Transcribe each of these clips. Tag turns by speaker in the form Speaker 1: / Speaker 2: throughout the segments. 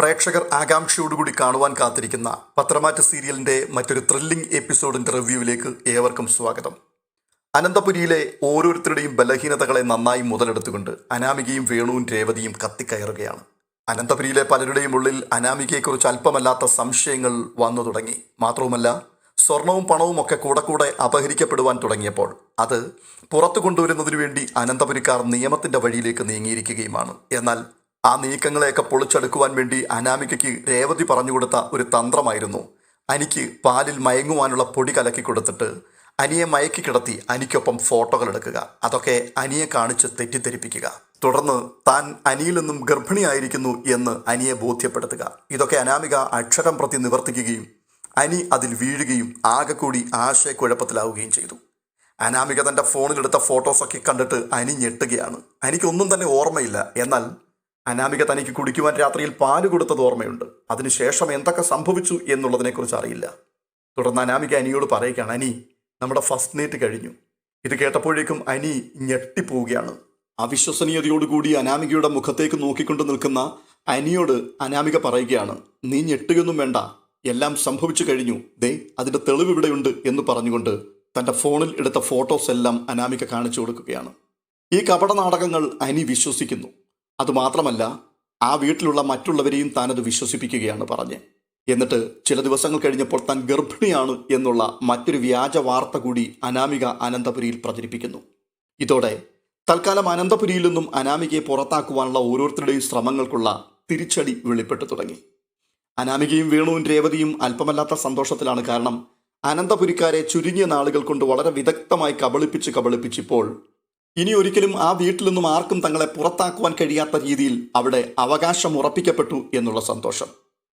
Speaker 1: പ്രേക്ഷകർ ആകാംക്ഷയോടുകൂടി കാണുവാൻ കാത്തിരിക്കുന്ന പത്രമാറ്റ സീരിയലിന്റെ മറ്റൊരു ത്രില്ലിംഗ് എപ്പിസോഡിന്റെ റിവ്യൂവിലേക്ക് ഏവർക്കും സ്വാഗതം. അനന്തപുരിയിലെ ഓരോരുത്തരുടെയും ബലഹീനതകളെ നന്നായി മുതലെടുത്തുകൊണ്ട് അനാമികയും വേണുവും രേവതിയും കത്തിക്കയറുകയാണ്. അനന്തപുരിയിലെ പലരുടെയും ഉള്ളിൽ അനാമികയെക്കുറിച്ച് അല്പമല്ലാത്ത സംശയങ്ങൾ വന്നു തുടങ്ങി. മാത്രവുമല്ല സ്വർണവും പണവും ഒക്കെ കൂടെ കൂടെ അപഹരിക്കപ്പെടുവാൻ തുടങ്ങിയപ്പോൾ അത് പുറത്തു കൊണ്ടുവരുന്നതിനു വേണ്ടി അനന്തപുരിക്കാർ നിയമത്തിന്റെ വഴിയിലേക്ക് നീങ്ങിയിരിക്കുകയുമാണ്. എന്നാൽ ആ നീക്കങ്ങളെയൊക്കെ പൊളിച്ചെടുക്കുവാൻ വേണ്ടി അനാമികയ്ക്ക് രേവതി പറഞ്ഞുകൊടുത്ത ഒരു തന്ത്രമായിരുന്നു. അനിക്ക് പാലിൽ മയങ്ങുവാനുള്ള പൊടി കലക്കി കൊടുത്തിട്ട് അനിയെ മയക്കി കിടത്തി അനിക്കൊപ്പം ഫോട്ടോകൾ എടുക്കുക. അതൊക്കെ അനിയെ കാണിച്ച് തെറ്റിദ്ധരിപ്പിക്കുക. തുടർന്ന് താൻ അനിയിൽ നിന്നും ഗർഭിണിയായിരിക്കുന്നു എന്ന് അനിയെ ബോധ്യപ്പെടുത്തുക. ഇതൊക്കെ അനാമിക അക്ഷരം പ്രതി നിവർത്തിക്കുകയും അനി അതിൽ വീഴുകയും ആകെ കൂടി ആശയക്കുഴപ്പത്തിലാവുകയും ചെയ്തു. അനാമിക തന്റെ ഫോണിലെടുത്ത ഫോട്ടോസൊക്കെ കണ്ടിട്ട് അനി ഞെട്ടുകയാണ്. അനിക്കൊന്നും തന്നെ ഓർമ്മയില്ല. എന്നാൽ അനാമിക തനിക്ക് കുടിക്കുവാൻ രാത്രിയിൽ പാൽ കൊടുത്തത് ഓർമ്മയുണ്ട്. അതിനുശേഷം എന്തൊക്കെ സംഭവിച്ചു എന്നുള്ളതിനെക്കുറിച്ച് അറിയില്ല. തുടർന്ന് അനാമിക അനിയോട് പറയുകയാണ് അനി നമ്മുടെ ഫസ്റ്റ് നൈറ്റ് കഴിഞ്ഞു. ഇത് കേട്ടപ്പോഴേക്കും അനി ഞെട്ടിപ്പോവുകയാണ്. അവിശ്വസനീയതയോടുകൂടി അനാമികയുടെ മുഖത്തേക്ക് നോക്കിക്കൊണ്ട് നിൽക്കുന്ന അനിയോട് അനാമിക പറയുകയാണ് നീ ഞെട്ടുകയൊന്നും വേണ്ട. എല്ലാം സംഭവിച്ചു കഴിഞ്ഞു. ദേ അതിന്റെ തെളിവ് ഇവിടെയുണ്ട് എന്ന് പറഞ്ഞുകൊണ്ട് തന്റെ ഫോണിൽ എടുത്ത ഫോട്ടോസ് എല്ലാം അനാമിക കാണിച്ചു കൊടുക്കുകയാണ്. ഈ കപട നാടകങ്ങൾ അനി വിശ്വസിക്കുന്നു. അതുമാത്രമല്ല ആ വീട്ടിലുള്ള മറ്റുള്ളവരെയും താനത് വിശ്വസിപ്പിക്കുകയാണ് പറഞ്ഞ്. എന്നിട്ട് ചില ദിവസങ്ങൾ കഴിഞ്ഞപ്പോൾ താൻ ഗർഭിണിയാണ് എന്നുള്ള മറ്റൊരു വ്യാജ വാർത്ത കൂടി അനാമിക അനന്തപുരിയിൽ പ്രചരിപ്പിക്കുന്നു. ഇതോടെ തൽക്കാലം അനന്തപുരിയിൽ നിന്നും അനാമികയെ പുറത്താക്കുവാനുള്ള ഓരോരുത്തരുടെയും ശ്രമങ്ങൾക്കുള്ള തിരിച്ചടി വെളിപ്പെട്ടു തുടങ്ങി. അനാമികയും വേണുവും രേവതിയും അല്പമല്ലാത്ത സന്തോഷത്തിലാണ് കാരണം അനന്തപുരിക്കാരെ ചുരുങ്ങിയ നാളുകൾ കൊണ്ട് വളരെ വിദഗ്ധമായി കബളിപ്പിച്ച് കബളിപ്പിച്ചിപ്പോൾ ഇനി ഒരിക്കലും ആ വീട്ടിൽ നിന്നും ആർക്കും തങ്ങളെ പുറത്താക്കുവാൻ കഴിയാത്ത രീതിയിൽ അവിടെ അവകാശം ഉറപ്പിക്കപ്പെട്ടു എന്നുള്ള സന്തോഷം.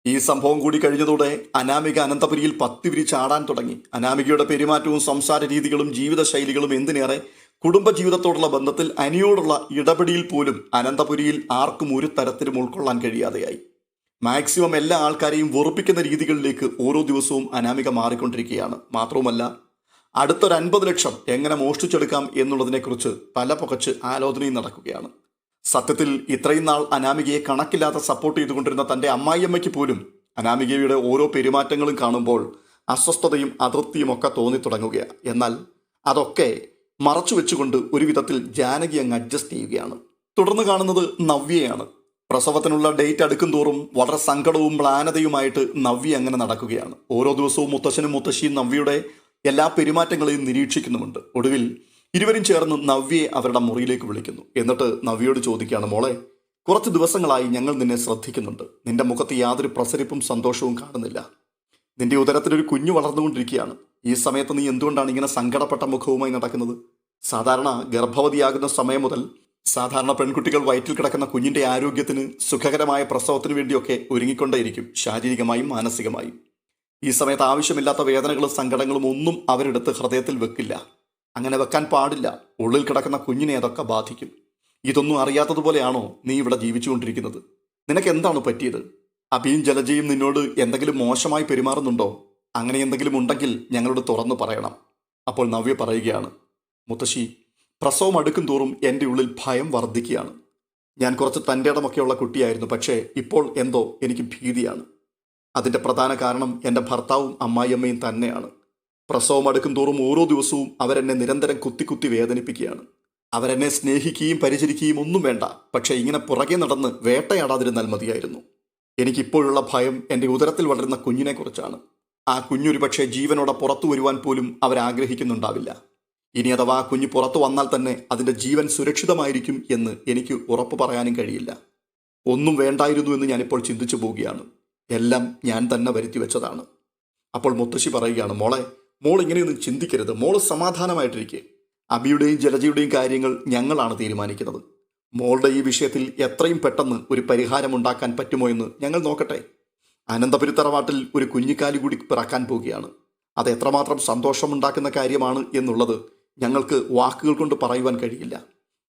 Speaker 1: ഈ സംഭവം കൂടി കഴിഞ്ഞതോടെ അനാമിക അനന്തപുരിയിൽ പത്തി വിരിച്ചാടാൻ തുടങ്ങി. അനാമികയുടെ പെരുമാറ്റവും സംസാര രീതികളും ജീവിതശൈലികളും എന്തിനേറെ കുടുംബജീവിതത്തോടുള്ള ബന്ധത്തിൽ അനിയോടുള്ള ഇടപെടിയിൽ പോലും അനന്തപുരിയിൽ ആർക്കും ഒരു തരത്തിലും ഉൾക്കൊള്ളാൻ കഴിയാതെയായി. മാക്സിമം എല്ലാ ആൾക്കാരെയും വെറുപ്പിക്കുന്ന രീതികളിലേക്ക് ഓരോ ദിവസവും അനാമിക മാറിക്കൊണ്ടിരിക്കുകയാണ്. മാത്രവുമല്ല അടുത്തൊരു അൻപത് ലക്ഷം എങ്ങനെ മോഷ്ടിച്ചെടുക്കാം എന്നുള്ളതിനെക്കുറിച്ച് പല പുകച്ച് ആലോചനയും നടക്കുകയാണ്. സത്യത്തിൽ ഇത്രയും നാൾ അനാമികയെ കണക്കില്ലാത്ത സപ്പോർട്ട് ചെയ്തുകൊണ്ടിരുന്ന തന്റെ അമ്മായിയമ്മയ്ക്ക് പോലും അനാമികയുടെ ഓരോ പെരുമാറ്റങ്ങളും കാണുമ്പോൾ അസ്വസ്ഥതയും അതൃപ്തിയും ഒക്കെ തോന്നി തുടങ്ങുകയാണ് എന്നാൽ അതൊക്കെ മറച്ചു വെച്ചുകൊണ്ട് ഒരു വിധത്തിൽ ജാനകി അങ്ങ് അഡ്ജസ്റ്റ് ചെയ്യുകയാണ്. തുടർന്ന് കാണുന്നത് നവ്യയാണ്. പ്രസവത്തിനുള്ള ഡേറ്റ് അടുക്കും തോറും വളരെ സങ്കടവും മ്ലാനതയുമായിട്ട് നവ്യ അങ്ങനെ നടക്കുകയാണ്. ഓരോ ദിവസവും മുത്തശ്ശനും മുത്തശ്ശിയും നവ്യയുടെ എല്ലാ പെരുമാറ്റങ്ങളെയും നിരീക്ഷിക്കുന്നുമുണ്ട്. ഒടുവിൽ ഇരുവരും ചേർന്ന് നവ്യയെ അവരുടെ മുറിയിലേക്ക് വിളിക്കുന്നു. എന്നിട്ട് നവ്യയോട് ചോദിക്കുകയാണ് മോളെ കുറച്ച് ദിവസങ്ങളായി ഞങ്ങൾ നിന്നെ ശ്രദ്ധിക്കുന്നുണ്ട്. നിന്റെ മുഖത്ത് യാതൊരു പ്രസരിപ്പും സന്തോഷവും കാണുന്നില്ല. നിന്റെ ഉദരത്തിലൊരു കുഞ്ഞു വളർന്നുകൊണ്ടിരിക്കുകയാണ്. ഈ സമയത്ത് നീ എന്തുകൊണ്ടാണ് ഇങ്ങനെ സങ്കടപ്പെട്ട മുഖവുമായി നടക്കുന്നത്? സാധാരണ ഗർഭവതിയാകുന്ന സമയം മുതൽ സാധാരണ പെൺകുട്ടികൾ വയറ്റിൽ കിടക്കുന്ന കുഞ്ഞിന്റെ ആരോഗ്യത്തിന് സുഖകരമായ പ്രസവത്തിനു വേണ്ടിയൊക്കെ ഒരുങ്ങിക്കൊണ്ടേയിരിക്കും. ശാരീരികമായും മാനസികമായും. ഈ സമയത്ത് ആവശ്യമില്ലാത്ത വേദനകളും സങ്കടങ്ങളും ഒന്നും അവരെടുത്ത് ഹൃദയത്തിൽ വെക്കില്ല. അങ്ങനെ വെക്കാൻ പാടില്ല. ഉള്ളിൽ കിടക്കുന്ന കുഞ്ഞിനെ അതൊക്കെ ബാധിക്കും. ഇതൊന്നും അറിയാത്തതുപോലെയാണോ നീ ഇവിടെ ജീവിച്ചുകൊണ്ടിരിക്കുന്നത്? നിനക്ക് എന്താണ് പറ്റിയത്? അഭിയും ജലജയും നിന്നോട് എന്തെങ്കിലും മോശമായി പെരുമാറുന്നുണ്ടോ? അങ്ങനെ എന്തെങ്കിലും ഉണ്ടെങ്കിൽ ഞങ്ങളോട് തുറന്നു പറയണം. അപ്പോൾ നവ്യ പറയുകയാണ് മുത്തശ്ശി പ്രസവം അടുക്കും തോറും എന്റെ ഉള്ളിൽ ഭയം വർദ്ധിക്കുകയാണ്. ഞാൻ കുറച്ച് തന്റെ ഇടമൊക്കെയുള്ള കുട്ടിയായിരുന്നു. പക്ഷേ ഇപ്പോൾ എന്തോ എനിക്ക് ഭീതിയാണ്. അതിന്റെ പ്രധാന കാരണം എന്റെ ഭർത്താവും അമ്മായിയമ്മയും തന്നെയാണ്. പ്രസവം അടുക്കും തോറും ഓരോ ദിവസവും അവരെന്നെ നിരന്തരം കുത്തി കുത്തി വേദനിപ്പിക്കുകയാണ്. അവരെന്നെ സ്നേഹിക്കുകയും പരിചരിക്കുകയും ഒന്നും വേണ്ട. പക്ഷേ ഇങ്ങനെ പുറകെ നടന്ന് വേട്ടയാടാതിരുന്നാൽ മതിയായിരുന്നു. എനിക്കിപ്പോഴുള്ള ഭയം എന്റെ ഉദരത്തിൽ വളരുന്ന കുഞ്ഞിനെക്കുറിച്ചാണ്. ആ കുഞ്ഞൊരു പക്ഷേ ജീവനോടെ പുറത്തു വരുവാൻ പോലും അവരാഗ്രഹിക്കുന്നുണ്ടാവില്ല. ഇനി അഥവാ ആ കുഞ്ഞ് പുറത്തു വന്നാൽ തന്നെ അതിന്റെ ജീവൻ സുരക്ഷിതമായിരിക്കും എന്ന് എനിക്ക് ഉറപ്പ് പറയാനും കഴിയില്ല. ഒന്നും വേണ്ടായിരുന്നു എന്ന് ഞാനിപ്പോൾ ചിന്തിച്ചു പോവുകയാണ്. എല്ലാം ഞാൻ തന്നെ വരുത്തി വെച്ചതാണ്. അപ്പോൾ മുത്തശ്ശി പറയുകയാണ് മോളെ മോൾ ഇങ്ങനെയൊന്നും ചിന്തിക്കരുത്. മോൾ സമാധാനമായിട്ടിരിക്കെ. അബിയുടെയും ജലജയുടെയും കാര്യങ്ങൾ ഞങ്ങളാണ് തീരുമാനിക്കുന്നത്. മോളുടെ ഈ വിഷയത്തിൽ എത്രയും പെട്ടെന്ന് ഒരു പരിഹാരം ഉണ്ടാക്കാൻ പറ്റുമോ എന്ന് ഞങ്ങൾ നോക്കട്ടെ. അനന്തപുരി തറവാട്ടിൽ ഒരു കുഞ്ഞിക്കാലി കൂടി പിറക്കാൻ പോവുകയാണ്. അത് എത്രമാത്രം സന്തോഷമുണ്ടാക്കുന്ന കാര്യമാണ് എന്നുള്ളത് ഞങ്ങൾക്ക് വാക്കുകൾ കൊണ്ട് പറയുവാൻ കഴിയില്ല.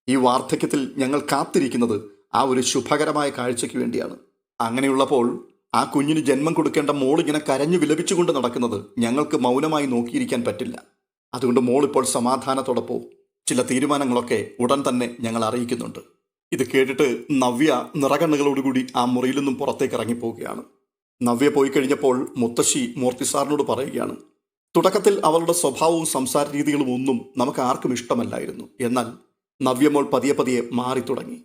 Speaker 1: ഈ വാർദ്ധക്യത്തിൽ ഞങ്ങൾ കാത്തിരിക്കുന്നത് ആ ഒരു ശുഭകരമായ കാഴ്ചയ്ക്ക് വേണ്ടിയാണ്. അങ്ങനെയുള്ളപ്പോൾ ആ കുഞ്ഞിന് ജന്മം കൊടുക്കേണ്ട മോൾ ഇങ്ങനെ കരഞ്ഞു വിലപിച്ചുകൊണ്ട് നടക്കുന്നത് ഞങ്ങൾക്ക് മൗനമായി നോക്കിയിരിക്കാൻ പറ്റില്ല. അതുകൊണ്ട് മോൾ ഇപ്പോൾ സമാധാനത്തോടെ പോ ചില തീരുമാനങ്ങളൊക്കെ ഉടൻ തന്നെ ഞങ്ങൾ അറിയിക്കുന്നുണ്ട്. ഇത് കേട്ടിട്ട് നവ്യ നിറകണ്ണുകളോടുകൂടി ആ മുറിയിൽ നിന്നും പുറത്തേക്ക് ഇറങ്ങിപ്പോവുകയാണ്. നവ്യ പോയി കഴിഞ്ഞപ്പോൾ മുത്തശ്ശി മൂർത്തിസാറിനോട് പറയുകയാണ് തുടക്കത്തിൽ അവളുടെ സ്വഭാവവും സംസാര രീതികളും ഒന്നും നമുക്ക് ആർക്കും ഇഷ്ടമല്ലായിരുന്നു. എന്നാൽ നവ്യമോൾ പതിയെ പതിയെ മാറി തുടങ്ങി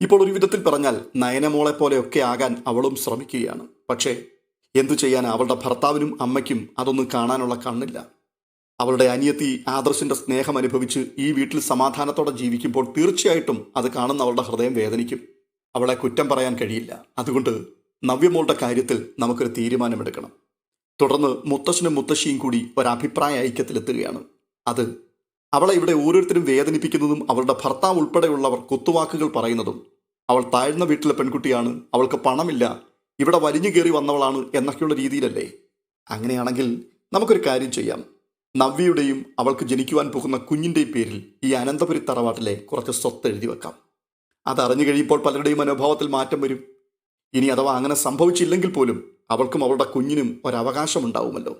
Speaker 1: ഇപ്പോൾ ഒരു വിധത്തിൽ പറഞ്ഞാൽ നയനമോളെ പോലെയൊക്കെ ആകാൻ അവളും ശ്രമിക്കുകയാണ്. പക്ഷേ എന്തു ചെയ്യാൻ അവളുടെ ഭർത്താവിനും അമ്മയ്ക്കും അതൊന്നും കാണാനുള്ള കണ്ണില്ല. അവളുടെ അനിയത്തി ആദർശിന്റെ സ്നേഹം അനുഭവിച്ച് ഈ വീട്ടിൽ സമാധാനത്തോടെ ജീവിക്കുമ്പോൾ തീർച്ചയായിട്ടും അത് കാണുന്ന അവളുടെ ഹൃദയം വേദനിക്കും. അവളെ കുറ്റം പറയാൻ കഴിയില്ല. അതുകൊണ്ട് നവ്യമോളുടെ കാര്യത്തിൽ നമുക്കൊരു തീരുമാനമെടുക്കണം. തുടർന്ന് മുത്തശ്ശനും മുത്തശ്ശിയും കൂടി ഒരു ഒരഭിപ്രായ ഐക്യത്തിലെത്തുകയാണ്. അത് അവളെ ഇവിടെ ഓരോരുത്തരും വേദനിപ്പിക്കുന്നതും അവളുടെ ഭർത്താവ് ഉൾപ്പെടെയുള്ളവർ കുത്തുവാക്കുകൾ പറയുന്നതും അവൾ താഴ്ന്ന വീട്ടിലെ പെൺകുട്ടിയാണ് അവൾക്ക് പണമില്ല ഇവിടെ വലിഞ്ഞു കയറി വന്നവളാണ് എന്നൊക്കെയുള്ള രീതിയിലല്ലേ? അങ്ങനെയാണെങ്കിൽ നമുക്കൊരു കാര്യം ചെയ്യാം. നവ്യയുടെയും അവൾക്ക് ജനിക്കുവാൻ പോകുന്ന കുഞ്ഞിന്റെയും പേരിൽ ഈ അനന്തപുരി തറവാട്ടിലെ കുറച്ച് സ്വത്ത് എഴുതി വെക്കാം. അതറിഞ്ഞു കഴിയുമ്പോൾ പലരുടെയും മനോഭാവത്തിൽ മാറ്റം വരും. ഇനി അഥവാ അങ്ങനെ സംഭവിച്ചില്ലെങ്കിൽ പോലും അവൾക്കും അവളുടെ കുഞ്ഞിനും ഒരവകാശമുണ്ടാവുമല്ലോ.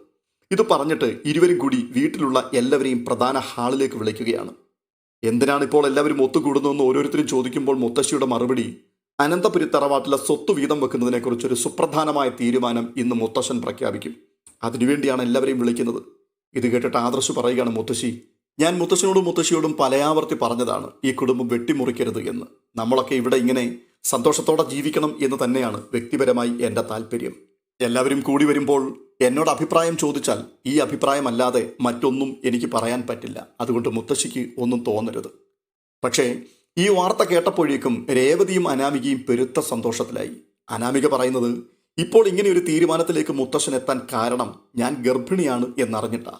Speaker 1: ഇത് പറഞ്ഞിട്ട് ഇരുവരും കൂടി വീട്ടിലുള്ള എല്ലാവരെയും പ്രധാന ഹാളിലേക്ക് വിളിക്കുകയാണ്. എന്തിനാണ് ഇപ്പോൾ എല്ലാവരും ഒത്തുകൂടുന്നതെന്ന് ഓരോരുത്തരും ചോദിക്കുമ്പോൾ മുത്തശ്ശിയുടെ മറുപടി അനന്തപുരി തറവാട്ടിലെ സ്വത്ത് വീതം വെക്കുന്നതിനെക്കുറിച്ചൊരു സുപ്രധാനമായ തീരുമാനം ഇന്ന് മുത്തശ്ശൻ പ്രഖ്യാപിക്കും. അതിനുവേണ്ടിയാണ് എല്ലാവരെയും വിളിക്കുന്നത്. ഇത് കേട്ടിട്ട് ആദർശ് പറയുകയാണ് മുത്തശ്ശി ഞാൻ മുത്തശ്ശനോടും മുത്തശ്ശിയോടും പലയാവർത്തി പറഞ്ഞതാണ് ഈ കുടുംബം വെട്ടിമുറിക്കരുത് എന്ന്. നമ്മളൊക്കെ ഇവിടെ ഇങ്ങനെ സന്തോഷത്തോടെ ജീവിക്കണം എന്ന് തന്നെയാണ് വ്യക്തിപരമായി എന്റെ താല്പര്യം. എല്ലാവരും കൂടി വരുമ്പോൾ എന്നോട് അഭിപ്രായം ചോദിച്ചാൽ ഈ അഭിപ്രായമല്ലാതെ മറ്റൊന്നും എനിക്ക് പറയാൻ പറ്റില്ല. അതുകൊണ്ട് മുത്തശ്ശിക്ക് ഒന്നും തോന്നരുത്. പക്ഷേ ഈ വാർത്ത കേട്ടപ്പോഴേക്കും രേവതിയും അനാമികയും പെരുത്ത സന്തോഷത്തിലായി. അനാമിക പറയുന്നത് ഇപ്പോൾ ഇങ്ങനെ ഒരു തീരുമാനത്തിലേക്ക് മുത്തശ്ശൻ എത്താൻ കാരണം ഞാൻ ഗർഭിണിയാണ് എന്നറിഞ്ഞിട്ടാ.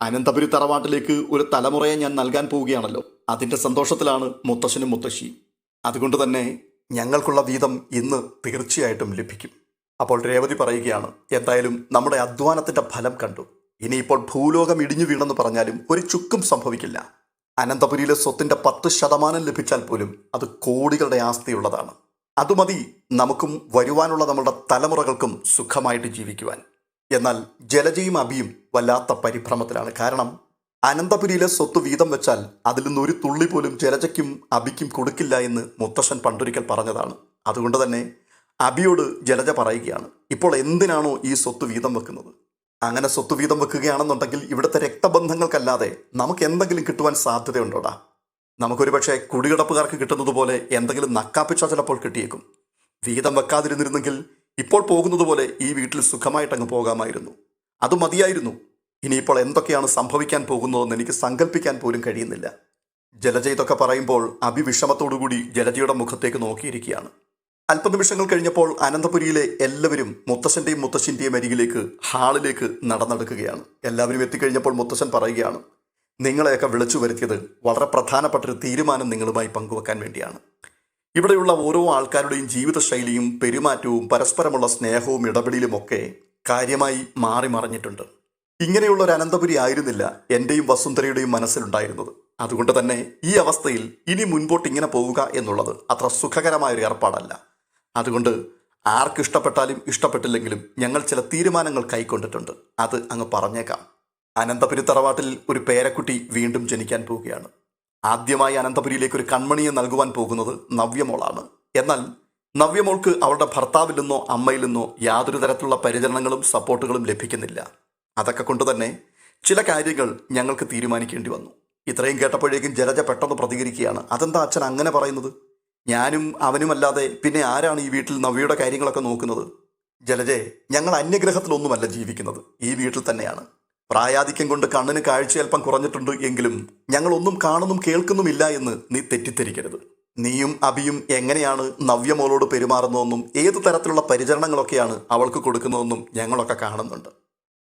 Speaker 1: അനന്തപുരി തറവാട്ടിലേക്ക് ഒരു തലമുറയെ ഞാൻ നൽകാൻ പോവുകയാണല്ലോ. അതിന്റെ സന്തോഷത്തിലാണ് മുത്തശ്ശനും മുത്തശ്ശിയും. അതുകൊണ്ട് തന്നെ ഞങ്ങൾക്കുള്ള വീതം ഇന്ന് തീർച്ചയായിട്ടും ലഭിക്കും. അപ്പോൾ രേവതി പറയുകയാണ് എന്തായാലും നമ്മുടെ അധ്വാനത്തിന്റെ ഫലം കണ്ടു. ഇനിയിപ്പോൾ ഭൂലോകം ഇടിഞ്ഞു വീണെന്ന് പറഞ്ഞാലും ഒരു ചുക്കും സംഭവിക്കില്ല. അനന്തപുരിയിലെ സ്വത്തിന്റെ പത്ത് ശതമാനം ലഭിച്ചാൽ പോലും അത് കോടികളുടെ ആസ്തിയുള്ളതാണ്. അതുമതി നമുക്കും വരുവാനുള്ള നമ്മളുടെ തലമുറകൾക്കും സുഖമായിട്ട് ജീവിക്കുവാൻ. എന്നാൽ ജലജയും അബിയും വല്ലാത്ത പരിഭ്രമത്തിലാണ്. കാരണം അനന്തപുരിയിലെ സ്വത്ത് വീതം വെച്ചാൽ അതിൽ നിന്ന് ഒരു തുള്ളി പോലും ജലജയ്ക്കും അബിക്കും കൊടുക്കില്ല എന്ന് മുത്തശ്ശൻ പണ്ടൊരിക്കൽ പറഞ്ഞതാണ്. അതുകൊണ്ട് തന്നെ അബിയോട് ജലജ പറയുകയാണ് ഇപ്പോൾ എന്തിനാണോ ഈ സ്വത്ത് വീതം വെക്കുന്നത്? അങ്ങനെ സ്വത്ത് വീതം വെക്കുകയാണെന്നുണ്ടെങ്കിൽ ഇവിടുത്തെ രക്തബന്ധങ്ങൾക്കല്ലാതെ നമുക്ക് എന്തെങ്കിലും കിട്ടുവാൻ സാധ്യതയുണ്ടോടാ? നമുക്കൊരു പക്ഷേ കുടികിടപ്പുകാർക്ക് കിട്ടുന്നത് പോലെ എന്തെങ്കിലും നക്കാപ്പിച്ച ചിലപ്പോൾ കിട്ടിയേക്കും. വീതം വെക്കാതിരുന്നിരുന്നെങ്കിൽ ഇപ്പോൾ പോകുന്നത് പോലെ ഈ വീട്ടിൽ സുഖമായിട്ടങ്ങ് പോകാമായിരുന്നു. അത് മതിയായിരുന്നു. ഇനിയിപ്പോൾ എന്തൊക്കെയാണ് സംഭവിക്കാൻ പോകുന്നതെന്ന് എനിക്ക് സങ്കല്പിക്കാൻ പോലും കഴിയുന്നില്ല. ജലജ ഇതൊക്കെ പറയുമ്പോൾ അഭിവിഷമത്തോടുകൂടി ജലജയുടെ മുഖത്തേക്ക് നോക്കിയിരിക്കുകയാണ്. അല്പനിമിഷങ്ങൾ കഴിഞ്ഞപ്പോൾ അനന്തപുരിയിലെ എല്ലാവരും മുത്തശ്ശന്റെയും മുത്തശ്ശിന്റെയും അരികിലേക്ക് ഹാളിലേക്ക് നടന്നെടുക്കുകയാണ്. എല്ലാവരും എത്തിക്കഴിഞ്ഞപ്പോൾ മുത്തശ്ശൻ പറയുകയാണ് നിങ്ങളെയൊക്കെ വിളിച്ചു വരുത്തിയത് വളരെ പ്രധാനപ്പെട്ട ഒരു തീരുമാനം നിങ്ങളുമായി പങ്കുവെക്കാൻ വേണ്ടിയാണ്. ഇവിടെയുള്ള ഓരോ ആൾക്കാരുടെയും ജീവിതശൈലിയും പെരുമാറ്റവും പരസ്പരമുള്ള സ്നേഹവും ഇടപെടലുമൊക്കെ കാര്യമായി മാറി മറിഞ്ഞിട്ടുണ്ട്. ഇങ്ങനെയുള്ള ഒരു അനന്തപുരി ആയിരുന്നില്ല എന്റെയും വസുന്ധരയുടെയും മനസ്സിലുണ്ടായിരുന്നത്. അതുകൊണ്ട് തന്നെ ഈ അവസ്ഥയിൽ ഇനി മുൻപോട്ട് ഇങ്ങനെ പോവുക എന്നുള്ളത് അത്ര സുഖകരമായ ഒരു ഏർപ്പാടല്ല. അതുകൊണ്ട് ആർക്ക് ഇഷ്ടപ്പെട്ടാലും ഇഷ്ടപ്പെട്ടില്ലെങ്കിലും ഞങ്ങൾ ചില തീരുമാനങ്ങൾ കൈക്കൊണ്ടിട്ടുണ്ട്. അത് അങ്ങ് പറഞ്ഞേക്കാം. അനന്തപുരി തറവാട്ടിൽ ഒരു പേരക്കുട്ടി വീണ്ടും ജനിക്കാൻ പോവുകയാണ്. ആദ്യമായി അനന്തപുരിയിലേക്ക് ഒരു കൺമണിയെ നൽകുവാൻ പോകുന്നത് നവ്യമോളാണ്. എന്നാൽ നവ്യമോൾക്ക് അവളുടെ ഭർത്താവിൽ നിന്നോ അമ്മയിൽ നിന്നോ യാതൊരു തരത്തിലുള്ള പരിചരണങ്ങളും സപ്പോർട്ടുകളും ലഭിക്കുന്നില്ല. അതൊക്കെ കൊണ്ട് തന്നെ ചില കാര്യങ്ങൾ ഞങ്ങൾക്ക് തീരുമാനിക്കേണ്ടി വന്നു. ഇത്രയും കേട്ടപ്പോഴേക്കും ജലജ പെട്ടെന്ന് പ്രതികരിക്കുകയാണ്. അതെന്താ അച്ഛൻ അങ്ങനെ പറയുന്നത്? ഞാനും അവനുമല്ലാതെ പിന്നെ ആരാണ് ഈ വീട്ടിൽ നവ്യയുടെ കാര്യങ്ങളൊക്കെ നോക്കുന്നത്? ജലജെ ഞങ്ങൾ അന്യഗ്രഹത്തിലൊന്നുമല്ല ജീവിക്കുന്നത്. ഈ വീട്ടിൽ തന്നെയാണ്. പ്രായാധിക്യം കൊണ്ട് കണ്ണിന് കാഴ്ച അല്പം കുറഞ്ഞിട്ടുണ്ട് എങ്കിലും ഞങ്ങളൊന്നും കാണുന്നും കേൾക്കുന്നുമില്ല എന്ന് നീ തെറ്റിദ്ധരിക്കരുത്. നീയും അബിയും എങ്ങനെയാണ് നവ്യമോളോട് പെരുമാറുന്നതെന്നും ഏത് തരത്തിലുള്ള പരിചരണങ്ങളൊക്കെയാണ് അവൾക്ക് കൊടുക്കുന്നതെന്നും ഞങ്ങളൊക്കെ കാണുന്നുണ്ട്.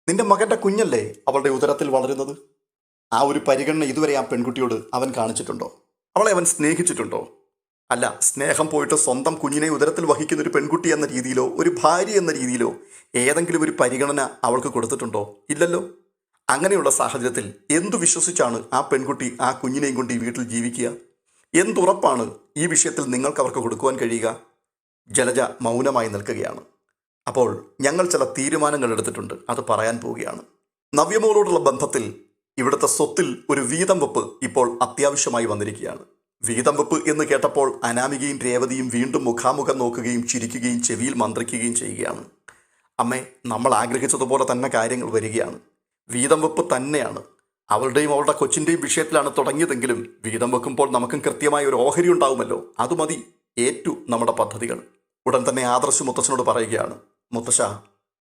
Speaker 1: നിന്റെ മകന്റെ കുഞ്ഞല്ലേ അവളുടെ ഉദരത്തിൽ വളരുന്നത്? ആ ഒരു പരിഗണന ഇതുവരെ ആ പെൺകുട്ടിയോട് അവൻ കാണിച്ചിട്ടുണ്ടോ? അവളെ അവൻ സ്നേഹിച്ചിട്ടുണ്ടോ? അല്ല സ്നേഹം പോയിട്ട് സ്വന്തം കുഞ്ഞിനെ ഉദരത്തിൽ വഹിക്കുന്ന ഒരു പെൺകുട്ടി എന്ന രീതിയിലോ ഒരു ഭാര്യ എന്ന രീതിയിലോ ഏതെങ്കിലും ഒരു പരിഗണന അവൾക്ക് കൊടുത്തിട്ടുണ്ടോ? ഇല്ലല്ലോ. അങ്ങനെയുള്ള സാഹചര്യത്തിൽ എന്തു വിശ്വസിച്ചാണ് ആ പെൺകുട്ടി ആ കുഞ്ഞിനെയും കൊണ്ട് ഈ വീട്ടിൽ ജീവിക്കുക? എന്തുറപ്പാണ് ഈ വിഷയത്തിൽ നിങ്ങൾക്ക് അവർക്ക് കൊടുക്കുവാൻ കഴിയുക? ജലജ മൗനമായി നിൽക്കുകയാണ്. അപ്പോൾ ഞങ്ങൾ ചില തീരുമാനങ്ങൾ എടുത്തിട്ടുണ്ട്. അത് പറയാൻ പോവുകയാണ്. നവ്യമോളോടുള്ള ബന്ധത്തിൽ ഇവിടുത്തെ സ്വത്തിൽ ഒരു വീതം വെപ്പ് ഇപ്പോൾ അത്യാവശ്യമായി വന്നിരിക്കുകയാണ്. വീതം വെപ്പ് എന്ന് കേട്ടപ്പോൾ അനാമികയും രേവതിയും വീണ്ടും മുഖാമുഖം നോക്കുകയും ചിരിക്കുകയും ചെവിയിൽ മന്ത്രിക്കുകയും ചെയ്യുകയാണ്. അമ്മേ നമ്മൾ ആഗ്രഹിച്ചതുപോലെ തന്നെ കാര്യങ്ങൾ വരികയാണ്. വീതം വെപ്പ് തന്നെയാണ്. അവളുടെയും അവളുടെ കൊച്ചിന്റെയും വിഷയത്തിലാണ് തുടങ്ങിയതെങ്കിലും വീതം വെക്കുമ്പോൾ നമുക്കും കൃത്യമായ ഒരു ഓഹരി ഉണ്ടാവുമല്ലോ. അത് മതി. ഏറ്റു നമ്മുടെ പദ്ധതികൾ. ഉടൻ തന്നെ ആദർശ് മുത്തശ്ശനോട് പറയുകയാണ്. മുത്തശ്ശ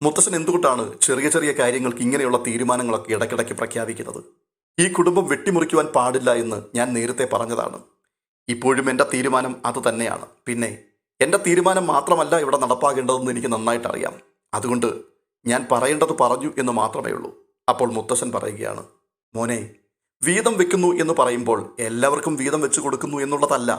Speaker 1: മുത്തശ്ശൻ എന്തുകൊണ്ടാണ് ചെറിയ ചെറിയ കാര്യങ്ങൾക്ക് ഇങ്ങനെയുള്ള തീരുമാനങ്ങളൊക്കെ ഇടയ്ക്കിടയ്ക്ക് പ്രഖ്യാപിക്കുന്നത്? ഈ കുടുംബം വെട്ടിമുറിക്കുവാൻ പാടില്ല എന്ന് ഞാൻ നേരത്തെ പറഞ്ഞതാണ്. ഇപ്പോഴും എന്റെ തീരുമാനം അത് തന്നെയാണ്. പിന്നെ എന്റെ തീരുമാനം മാത്രമല്ല ഇവിടെ നടപ്പാകേണ്ടതെന്ന് എനിക്ക് നന്നായിട്ട് അറിയാം അതുകൊണ്ട് ഞാൻ പറയേണ്ടത് പറഞ്ഞു എന്ന് മാത്രമേ ഉള്ളൂ. അപ്പോൾ മുത്തശ്ശൻ പറയുകയാണ് മോനെ വീതം വെക്കുന്നു എന്ന് പറയുമ്പോൾ എല്ലാവർക്കും വീതം വെച്ചു കൊടുക്കുന്നു എന്നുള്ളതല്ല.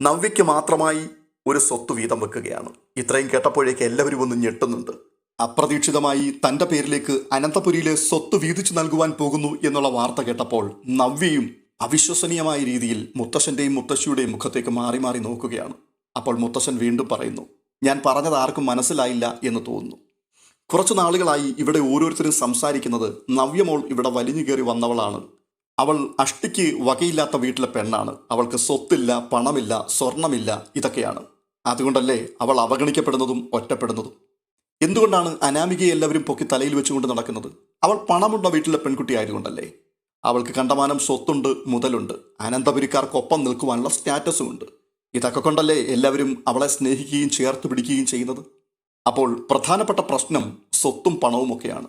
Speaker 1: നവ്യയ്ക്ക് മാത്രമായി ഒരു സ്വത്ത് വീതം വെക്കുകയാണ്. ഇത്രയും കേട്ടപ്പോഴേക്ക് എല്ലാവരും ഒന്ന് ഞെട്ടുന്നുണ്ട്. അപ്രതീക്ഷിതമായി തന്റെ പേരിലേക്ക് അനന്തപുരിയിലെ സ്വത്ത് വീതിച്ചു നൽകുവാൻ പോകുന്നു എന്നുള്ള വാർത്ത കേട്ടപ്പോൾ നവ്യയും അവിശ്വസനീയമായ രീതിയിൽ മുത്തശ്ശന്റെയും മുത്തശ്ശിയുടെയും മുഖത്തേക്ക് മാറി മാറി നോക്കുകയാണ്. അപ്പോൾ മുത്തശ്ശൻ വീണ്ടും പറയുന്നു ഞാൻ പറഞ്ഞത് ആർക്കും മനസ്സിലായില്ല എന്ന് തോന്നുന്നു. കുറച്ചു നാളുകളായി ഇവിടെ ഓരോരുത്തരും സംസാരിക്കുന്നത് നവ്യമോൾ ഇവിടെ വലിഞ്ഞു കയറി വന്നവളാണ്. അവൾ അഷ്ടിക്ക് വകയില്ലാത്ത വീട്ടിലെ പെണ്ണാണ്. അവൾക്ക് സ്വത്തില്ല പണമില്ല സ്വർണമില്ല ഇതൊക്കെയാണ്. അതുകൊണ്ടല്ലേ അവൾ അവഗണിക്കപ്പെടുന്നതും ഒറ്റപ്പെടുന്നതും. എന്തുകൊണ്ടാണ് അനാമികയെ എല്ലാവരും പൊക്കി തലയിൽ വെച്ചുകൊണ്ട് നടക്കുന്നത്? അവൾ പണമുള്ള വീട്ടിലെ പെൺകുട്ടി ആയതുകൊണ്ടല്ലേ അവൾക്ക് കണ്ടമാനം സ്വത്തുണ്ട് മുതലുണ്ട്. അനന്തപുരിക്കാർക്കൊപ്പം നിൽക്കുവാനുള്ള സ്റ്റാറ്റസും ഉണ്ട് ഇതൊക്കെ കൊണ്ടല്ലേ എല്ലാവരും അവളെ സ്നേഹിക്കുകയും ചേർത്ത് പിടിക്കുകയും ചെയ്യുന്നത്? അപ്പോൾ പ്രധാനപ്പെട്ട പ്രശ്നം സ്വത്തും പണവും ഒക്കെയാണ്.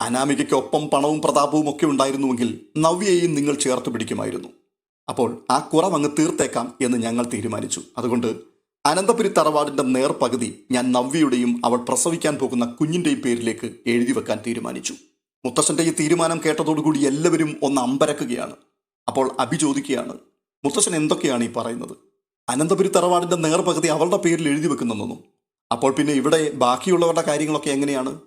Speaker 1: അനാമികയ്ക്കൊപ്പം പണവും പ്രതാപവും ഒക്കെ ഉണ്ടായിരുന്നുവെങ്കിൽ നവ്യയെയും നിങ്ങൾ ചേർത്ത് പിടിക്കുമായിരുന്നു. അപ്പോൾ ആ കുറവ് അങ്ങ് തീർത്തേക്കാം എന്ന് ഞങ്ങൾ തീരുമാനിച്ചു. അതുകൊണ്ട് അനന്തപുരി തറവാടിന്റെ നേർപകുതി ഞാൻ നവ്യയുടെയും അവൾ പ്രസവിക്കാൻ പോകുന്ന കുഞ്ഞിന്റെയും പേരിലേക്ക് എഴുതി വെക്കാൻ തീരുമാനിച്ചു. മുത്തശ്ശന്റെ ഈ തീരുമാനം കേട്ടതോടുകൂടി എല്ലാവരും ഒന്ന് അമ്പരക്കുകയാണ്. അപ്പോൾ അഭി ചോദിക്കുകയാണ് മുത്തശ്ശൻ എന്തൊക്കെയാണ് ഈ പറയുന്നത്? അനന്തപുരി തറവാടിന്റെ നേർപകുതി അവളുടെ പേരിൽ എഴുതി വെക്കുന്നെന്നും അപ്പോൾ പിന്നെ ഇവിടെ ബാക്കിയുള്ളവരുടെ കാര്യങ്ങളൊക്കെ എങ്ങനെയാണ്?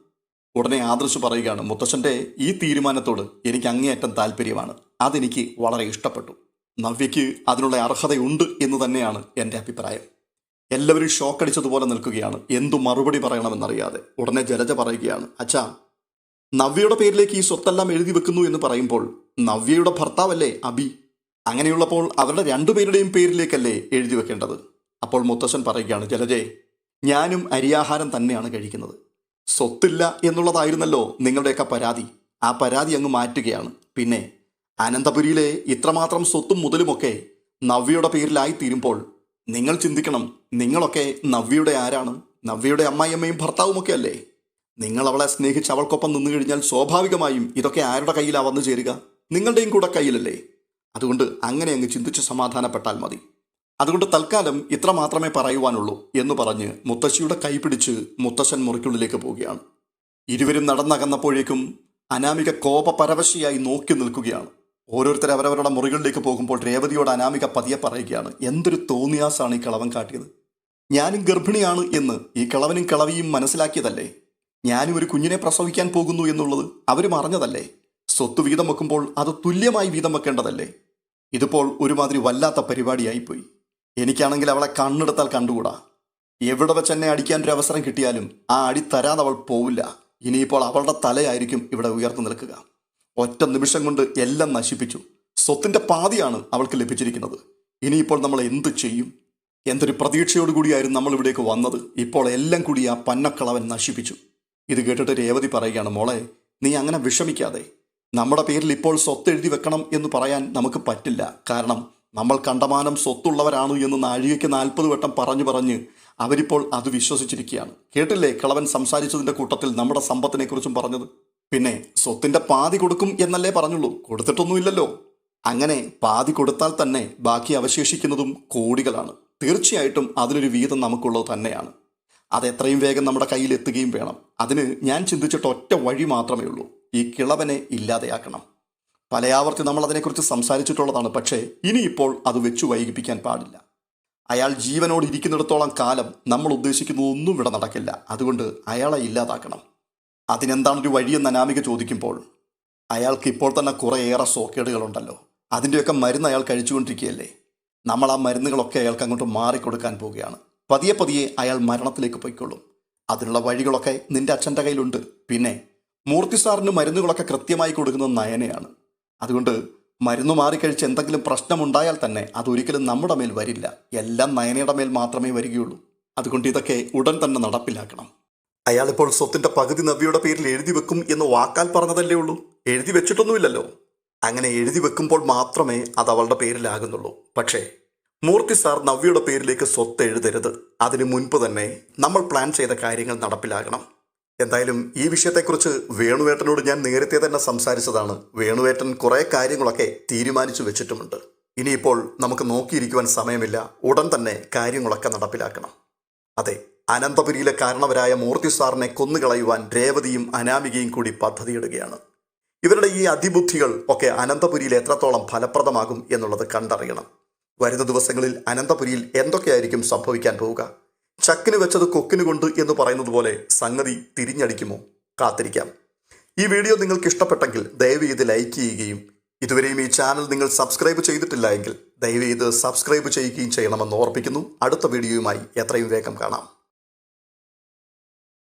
Speaker 1: ഉടനെ ആദർശ് പറയുകയാണ് മുത്തശ്ശന്റെ ഈ തീരുമാനത്തോട് എനിക്ക് അങ്ങേയറ്റം താല്പര്യമാണ്. അതെനിക്ക് വളരെ ഇഷ്ടപ്പെട്ടു. നവ്യയ്ക്ക് അതിനുള്ള അർഹതയുണ്ട് എന്ന് തന്നെയാണ് എന്റെ അഭിപ്രായം. എല്ലാവരും ഷോക്കടിച്ചതുപോലെ നിൽക്കുകയാണ് എന്തു മറുപടി പറയണമെന്നറിയാതെ. ഉടനെ ജലജ പറയുകയാണ് അച്ഛാ നവ്യയുടെ പേരിലേക്ക് ഈ സ്വത്തെല്ലാം എഴുതി വെക്കുന്നു എന്ന് പറയുമ്പോൾ നവ്യയുടെ ഭർത്താവല്ലേ അബി? അങ്ങനെയുള്ളപ്പോൾ അവരുടെ രണ്ടുപേരുടെയും പേരിലേക്കല്ലേ എഴുതി വെക്കേണ്ടത്. അപ്പോൾ മുത്തശ്ശൻ പറയുകയാണ് ജലജേ ഞാനും അരിയാഹാരം തന്നെയാണ് കഴിക്കുന്നത്. സ്വത്തില്ല എന്നുള്ളതായിരുന്നല്ലോ നിങ്ങളുടെയൊക്കെ പരാതി. ആ പരാതി അങ്ങ് മാറ്റുകയാണ്. പിന്നെ അനന്തപുരിയിലെ ഇത്രമാത്രം സ്വത്തും മുതലുമൊക്കെ നവ്യയുടെ പേരിലായി തീരുമ്പോൾ നിങ്ങൾ ചിന്തിക്കണം നിങ്ങളൊക്കെ നവ്യയുടെ ആരാണ്? നവ്യയുടെ അമ്മായിയമ്മയും ഭർത്താവുമൊക്കെ അല്ലേ നിങ്ങൾ അവളെ സ്നേഹിച്ച് അവൾക്കൊപ്പം നിന്നു കഴിഞ്ഞാൽ സ്വാഭാവികമായും ഇതൊക്കെ ആരുടെ കയ്യിലാ വന്നു ചേരുക? നിങ്ങളുടെയും കൂടെ കയ്യിലല്ലേ? അതുകൊണ്ട് അങ്ങനെ അങ്ങ് ചിന്തിച്ച് സമാധാനപ്പെട്ടാൽ മതി. അതുകൊണ്ട് തൽക്കാലം ഇത്ര മാത്രമേ പറയുവാനുള്ളൂ എന്ന് പറഞ്ഞ് മുത്തശ്ശിയുടെ കൈ പിടിച്ച് മുത്തശ്ശൻ മുറിക്കുള്ളിലേക്ക് പോവുകയാണ്. ഇരുവരും നടന്നകന്നപ്പോഴേക്കും അനാമിക കോപപരവശിയായി നോക്കി നിൽക്കുകയാണ്. ഓരോരുത്തർ അവരവരുടെ മുറികളിലേക്ക് പോകുമ്പോൾ രേവതിയോട് അനാമിക പതിയെ പറയുകയാണ് എന്തൊരു തോന്നിയാസാണ് ഈ കിളവൻ കാട്ടിയത്? ഞാനും ഗർഭിണിയാണ് എന്ന് ഈ കിളവനും കിളവിയും മനസ്സിലാക്കിയതല്ലേ? ഞാനും ഒരു കുഞ്ഞിനെ പ്രസവിക്കാൻ പോകുന്നു എന്നുള്ളത് അവരും അറിഞ്ഞതല്ലേ? സ്വത്ത് വീതം വെക്കുമ്പോൾ അത് തുല്യമായി വീതം വെക്കേണ്ടതല്ലേ? ഇതിപ്പോൾ ഒരുമാതിരി വല്ലാത്ത പരിപാടിയായിപ്പോയി. എനിക്കാണെങ്കിൽ അവളെ കണ്ണെടുത്താൽ കണ്ടുകൂടാ. എവിടെ വെച്ച് എന്നെ അടിക്കാൻ ഒരു അവസരം കിട്ടിയാലും ആ അടി തരാതെ അവൾ പോവില്ല. ഇനിയിപ്പോൾ അവളുടെ തലയായിരിക്കും ഇവിടെ ഉയർന്നു നിൽക്കുക. ഒറ്റ നിമിഷം കൊണ്ട് എല്ലാം നശിപ്പിച്ചു. സ്വത്തിന്റെ പാതിയാണ് അവൾക്ക് ലഭിച്ചിരിക്കുന്നത്. ഇനിയിപ്പോൾ നമ്മൾ എന്ത് ചെയ്യും? എന്തൊരു പ്രതീക്ഷയോടുകൂടിയായിരുന്നു നമ്മൾ ഇവിടേക്ക് വന്നത്. ഇപ്പോൾ എല്ലാം കൂടി ആ പന്നക്കളവൻ നശിപ്പിച്ചു. ഇത് കേട്ടിട്ട് രേവതി പറയുകയാണ് മോളെ നീ അങ്ങനെ വിഷമിക്കാതെ. നമ്മുടെ പേരിൽ ഇപ്പോൾ സ്വത്ത് എഴുതി വെക്കണം എന്ന് പറയാൻ നമുക്ക് പറ്റില്ല. കാരണം നമ്മൾ കണ്ടമാനം സ്വത്തുള്ളവരാണ് എന്ന് നാഴികയ്ക്ക് നാൽപ്പത് വട്ടം പറഞ്ഞു പറഞ്ഞ് അവരിപ്പോൾ അത് വിശ്വസിച്ചിരിക്കുകയാണ്. കേട്ടില്ലേ കളവൻ സംസാരിച്ചതിന്റെ കൂട്ടത്തിൽ നമ്മുടെ സമ്പത്തിനെക്കുറിച്ചും പറഞ്ഞത്? പിന്നെ സ്വത്തിന്റെ പാതി കൊടുക്കും എന്നല്ലേ പറഞ്ഞുള്ളൂ. കൊടുത്തിട്ടൊന്നുമില്ലല്ലോ. അങ്ങനെ പാതി കൊടുത്താൽ തന്നെ ബാക്കി അവശേഷിക്കുന്നതും കോടികളാണ്. തീർച്ചയായിട്ടും അതിനൊരു വീതം നമുക്കുള്ളത് തന്നെയാണ്. അത് എത്രയും വേഗം നമ്മുടെ കയ്യിൽ എത്തുകയും വേണം. അതിന് ഞാൻ ചിന്തിച്ചിട്ട് ഒറ്റ വഴി മാത്രമേ ഉള്ളൂ. ഈ കിളവനെ ഇല്ലാതെയാക്കണം. പലയാവർത്തി നമ്മൾ അതിനെക്കുറിച്ച് സംസാരിച്ചിട്ടുള്ളതാണ് പക്ഷേ ഇനിയിപ്പോൾ അത് വെച്ചു വൈകിപ്പിക്കാൻ പാടില്ല. അയാൾ ജീവനോട് ഇരിക്കുന്നിടത്തോളം കാലം നമ്മൾ ഉദ്ദേശിക്കുന്നതൊന്നും ഇവിടെ നടക്കില്ല. അതുകൊണ്ട് അയാളെ ഇല്ലാതാക്കണം. അതിനെന്താണൊരു വഴിയെന്ന് അനാമിക ചോദിക്കുമ്പോൾ അയാൾക്ക് ഇപ്പോൾ തന്നെ കുറേയേറെ സോക്കേടുകളുണ്ടല്ലോ. അതിന്റെയൊക്കെ മരുന്ന് അയാൾ കഴിച്ചുകൊണ്ടിരിക്കുകയല്ലേ? നമ്മൾ ആ മരുന്നുകളൊക്കെ അയാൾക്ക് അങ്ങോട്ട് മാറിക്കൊടുക്കാൻ പോവുകയാണ്. പതിയെ പതിയെ അയാൾ മരണത്തിലേക്ക് പോയിക്കൊള്ളും. അതിനുള്ള വഴികളൊക്കെ നിന്റെ അച്ഛന്റെ കയ്യിലുണ്ട്. പിന്നെ മൂർത്തി സാറിന് മരുന്നുകളൊക്കെ കൃത്യമായി കൊടുക്കുന്ന നയനയാണ്. അതുകൊണ്ട് മരുന്ന് മാറിക്കഴിച്ച് എന്തെങ്കിലും പ്രശ്നമുണ്ടായാൽ തന്നെ അതൊരിക്കലും നമ്മുടെ മേൽ വരില്ല. എല്ലാം നയനയുടെ മേൽ മാത്രമേ വരികയുള്ളൂ. അതുകൊണ്ട് ഇതൊക്കെ ഉടൻ തന്നെ നടപ്പിലാക്കണം. അയാളിപ്പോൾ സ്വത്തിന്റെ പകുതി നവ്യയുടെ പേരിൽ എഴുതി വെക്കും എന്ന് വാക്കാൽ പറഞ്ഞതല്ലേ ഉള്ളൂ? എഴുതി വെച്ചിട്ടൊന്നുമില്ലല്ലോ. അങ്ങനെ എഴുതി വെക്കുമ്പോൾ മാത്രമേ അത് അവളുടെ പേരിലാകുന്നുള്ളൂ. പക്ഷേ മൂർത്തി സാർ നവ്യയുടെ പേരിലേക്ക് സ്വത്ത് എഴുതരുത്. അതിനു മുൻപ് തന്നെ നമ്മൾ പ്ലാൻ ചെയ്ത കാര്യങ്ങൾ നടപ്പിലാകണം. എന്തായാലും ഈ വിഷയത്തെക്കുറിച്ച് വേണുവേട്ടനോട് ഞാൻ നേരത്തെ തന്നെ സംസാരിച്ചതാണ്. വേണുവേട്ടൻ കുറേ കാര്യങ്ങളൊക്കെ തീരുമാനിച്ചു വെച്ചിട്ടുമുണ്ട്. ഇനിയിപ്പോൾ നമുക്ക് നോക്കിയിരിക്കുവാൻ സമയമില്ല. ഉടൻ തന്നെ കാര്യങ്ങളൊക്കെ നടപ്പിലാക്കണം. അതെ അനന്തപുരിയിലെ കാരണവരായ മൂർത്തി സാറിനെ കൊന്നുകളയുവാൻ രേവതിയും അനാമികയും കൂടി പദ്ധതിയിടുകയാണ്. ഇവരുടെ ഈ അതിബുദ്ധികൾ ഒക്കെ അനന്തപുരിയിൽ എത്രത്തോളം ഫലപ്രദമാകും എന്നുള്ളത് കണ്ടറിയണം. വരുന്ന ദിവസങ്ങളിൽ അനന്തപുരിയിൽ എന്തൊക്കെയായിരിക്കും സംഭവിക്കാൻ പോവുക? ചക്കിന് വെച്ചത് കൊക്കിന് കൊണ്ട് എന്ന് പറയുന്നത് പോലെ സംഗതി തിരിഞ്ഞടിക്കുമോ? കാത്തിരിക്കാം. ഈ വീഡിയോ നിങ്ങൾക്ക് ഇഷ്ടപ്പെട്ടെങ്കിൽ ദയവ് ഇത് ലൈക്ക് ചെയ്യുകയും ഇതുവരെയും ഈ ചാനൽ നിങ്ങൾ സബ്സ്ക്രൈബ് ചെയ്തിട്ടില്ല എങ്കിൽ ദയവ് ഇത് സബ്സ്ക്രൈബ് ചെയ്യുകയും ചെയ്യണമെന്ന് ഓർപ്പിക്കുന്നു. അടുത്ത വീഡിയോയുമായി എത്രയും വേഗം കാണാം.